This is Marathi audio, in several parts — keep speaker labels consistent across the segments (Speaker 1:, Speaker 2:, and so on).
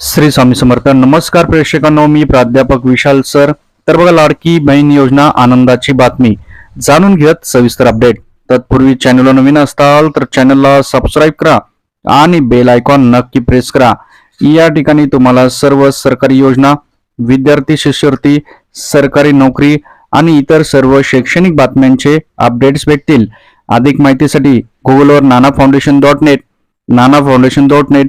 Speaker 1: श्री स्वामी समर्थ. नमस्कार प्रेक्षकांनो मी प्राध्यापक विशाल सर. तर बघा लाडकी बहीण योजना आनंदाची बातमी. जाणून घेत सविस्तर अपडेट. तत्पूर्वी चॅनलला नवीन असताल तर चॅनलला सबस्क्राईब करा आणि बेल आयकॉन नक्की प्रेस करा. या ठिकाणी तुम्हाला सर्व सरकारी योजना विद्यार्थी शिष्यवृत्ती सरकारी नोकरी आणि इतर सर्व शैक्षणिक बातम्यांचे अपडेट्स भेटतील. अधिक माहितीसाठी गुगलवर Nana foundation dot net Nana foundation dot net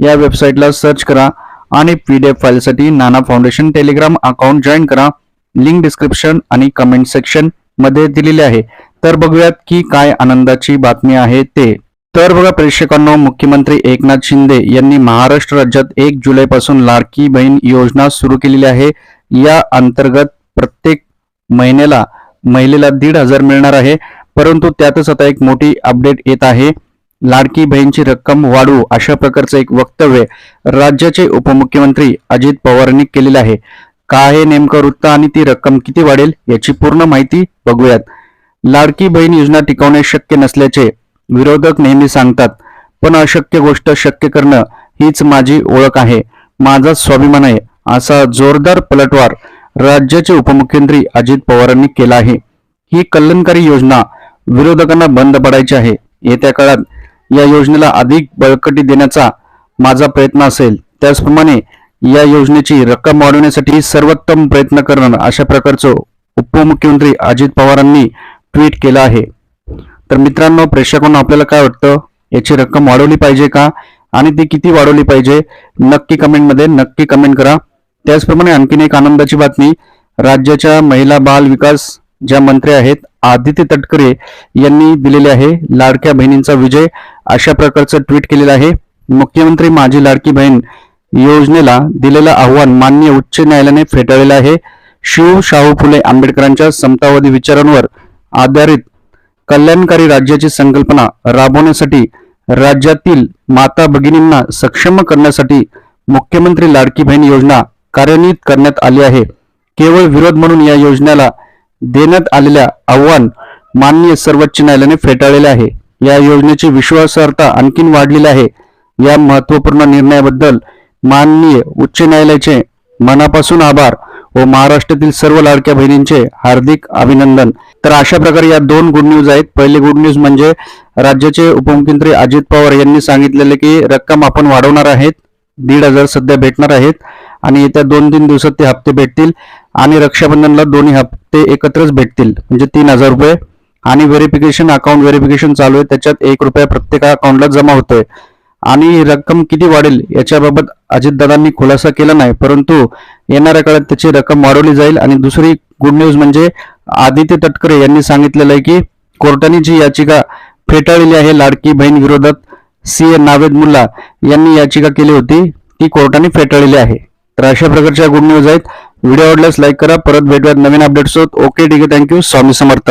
Speaker 1: या वेबसाईटला सर्च करा आणि पीडीएफ फाईलसाठी Nana foundation Telegram account join करा. लिंक डिस्क्रिप्शन आणि कमेंट सेक्शनमध्ये दिलेले आहे. तर बघूयात की काय आनंदाची बातमी आहे ते. तर बघा प्रेक्षकांनो मुख्यमंत्री एकनाथ शिंदे यांनी महाराष्ट्र राज्यात एक जुलैपासून लाडकी बहीण योजना सुरू केलेली आहे. या अंतर्गत प्रत्येक महिन्याला महिलेला दीड हजार मिळणार आहे. परंतु त्यातच आता एक मोठी अपडेट येत आहे. लाडकी बहीणची रक्कम वाढवू अशा प्रकारचं एक वक्तव्य राज्याचे उपमुख्यमंत्री अजित पवारांनी केलेलं आहे. काय हे नेमकं वृत्त आणि ती रक्कम किती वाढेल याची पूर्ण माहिती बघूयात. लाडकी बहीण योजना टिकवणे शक्य नसल्याचे विरोधक नेहमी सांगतात पण अशक्य गोष्ट शक्य करणं हीच माझी ओळख आहे माझा स्वाभिमान आहे असा जोरदार पलटवार राज्याचे उपमुख्यमंत्री अजित पवारांनी केला आहे. ही कल्याणकारी योजना विरोधकांना बंद पडायची आहे. येत्या काळात या योजनेला अधिक बळकटी देण्याचा माझा प्रयत्न असेल. त्याचप्रमाणे या योजनेची रक्कम वाढवण्यासाठी सर्वोत्तम प्रयत्न करणार अशा प्रकारचं उपमुख्यमंत्री अजित पवारांनी ट्विट केलं आहे. तर मित्रांनो प्रेक्षकांना आपल्याला काय वाटतं? याची रक्कम वाढवली पाहिजे का? आणि ती किती वाढवली पाहिजे? नक्की कमेंटमध्ये नक्की कमेंट करा. त्याचप्रमाणे आणखीन एक आनंदाची बातमी राज्याच्या महिला बाल विकास ज्या मंत्री आहेत आदित्य तटकरे यांनी दिलेले आहे लाडक्या बहिणींचा विजय. अशा प्रकारचं ट्विट केलेलं आहे. मुख्यमंत्री माझी लाडकी बहीण योजनेला दिलेलं आव्हान मान्य उच्च न्यायालयाने फेटाळलेलं आहे. शिव शाहू फुले आंबेडकरांच्या समतावादी विचारांवर आधारित कल्याणकारी राज्याची संकल्पना राबवण्यासाठी राज्यातील माता भगिनींना सक्षम करण्यासाठी मुख्यमंत्री लाडकी बहीण योजना कार्यान्वित करण्यात आली आहे. केवळ विरोध म्हणून या योजनेला देण्यात आलेल्या आव्हान माननीय सर्वोच्च न्यायालयाने फेटाळलेले आहे. या योजनेची विश्वासार्हता आणखीन वाढलेली आहे. या महत्त्वपूर्ण निर्णयाबद्दल माननीय उच्च न्यायालयाचे मनापासून आभार व महाराष्ट्रातील सर्व लाडक्या बहिणींचे हार्दिक अभिनंदन. तर अशा प्रकारे या दोन गुड न्यूज आहेत. पहिले गुड न्यूज म्हणजे राज्याचे उपमुख्यमंत्री अजित पवार यांनी सांगितलेले की रक्कम आपण वाढवणार आहेत. दीड हजार सध्या भेटणार आहेत. आणि येत्या दोन तीन दिवसात ते हप्ते भेटतील. आणि रक्षाबंधनला दोन्ही हप्ते एकत्रच भेटतील. म्हणजे तीन हजार रुपये आणि व्हेरिफिकेशन अकाउंट व्हेरिफिकेशन चालू आहे. त्याच्यात एक रुपया प्रत्येक अकाउंटला जमा होतोय. आणि ही रक्कम किती वाढेल याच्याबाबत अजितदादांनी खुलासा केला नाही. परंतु येणाऱ्या काळात त्याची रक्कम वाढवली जाईल. आणि दुसरी गुड न्यूज म्हणजे आदित्य तटकरे यांनी सांगितलेलं आहे की कोर्टाने जी याचिका फेटाळलेली आहे लाडकी बहीण विरोधात सी ए नावेद मुल्ला यांनी याचिका केली होती ती कोर्टाने फेटाळलेली आहे. तर अशा प्रकारच्या गुड न्यूज आहेत. व्हिडिओ आवडल्यास लाईक करा. परत भेटूयात नवीन अपडेट्स होत ओके ठीक आहे. Thank you Swami Samarth.